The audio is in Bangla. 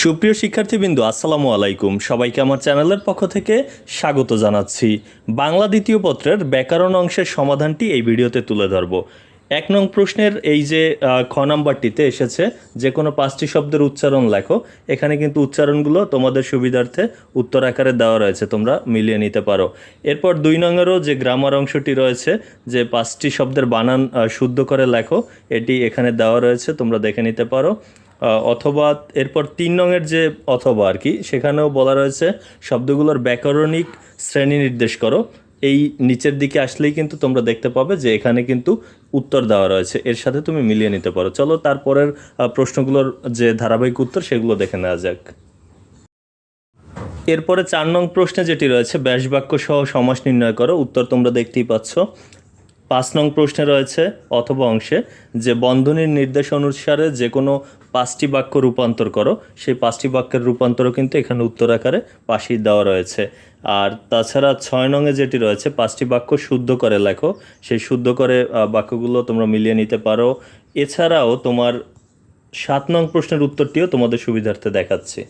সুপ্রিয় শিক্ষার্থীবৃন্দ, আসসালামু আলাইকুম। সবাইকে আমার চ্যানেলের পক্ষ থেকে স্বাগত জানাচ্ছি। বাংলা দ্বিতীয় পত্রের ব্যাকরণ অংশের সমাধানটি এই ভিডিওতে তুলে ধরব। এক নং প্রশ্নের এই যে খ নাম্বারটিতে এসেছে, যে কোনো পাঁচটি শব্দের উচ্চারণ লেখো। এখানে কিন্তু উচ্চারণগুলো তোমাদের সুবিধার্থে উত্তর আকারে দেওয়া রয়েছে, তোমরা মিলিয়ে নিতে পারো। এরপর দুই নঙেরও যে গ্রামার অংশটি রয়েছে, যে পাঁচটি শব্দের বানান শুদ্ধ করে লেখো, এটি এখানে দেওয়া রয়েছে, তোমরা দেখে নিতে পারো। অথবা এরপর তিন রঙের যে অথবা আর কি, সেখানেও বলা রয়েছে শব্দগুলোর ব্যাকরণিক শ্রেণি নির্দেশ করো। এই নিচের দিকে আসলেই কিন্তু তোমরা দেখতে পাবে যে এখানে কিন্তু উত্তর দেওয়া রয়েছে। এর সাথে তুমি মিলিয়ে নিতে পারো। চলো তারপরের প্রশ্নগুলোর যে ধারাবাহিক উত্তর, সেগুলো দেখে নেওয়া যাক। এরপরে চার নং প্রশ্নে যেটি রয়েছে ব্যাস বাক্য সহ সমাস নির্ণয় করো। উত্তর তোমরা দেখতেই পাচ্ছ। পাঁচ নং প্রশ্নে রয়েছে অথবা অংশে যে বন্ধনীর নির্দেশ অনুসারে যে কোনো পাঁচটি বাক্য রূপান্তর করো। সেই পাঁচটি বাক্যের রূপান্তরও কিন্তু এখানে উত্তর আকারে পাশেই দেওয়া রয়েছে। আর তাছাড়া ছয় নঙে যেটি রয়েছে, পাঁচটি বাক্য শুদ্ধ করে লেখো। সেই শুদ্ধ করে বাক্যগুলো তোমরা মিলিয়ে নিতে পারো। এছাড়াও তোমার সাত নং প্রশ্নের উত্তরটিও তোমাদের সুবিধার্থে দেখাচ্ছি।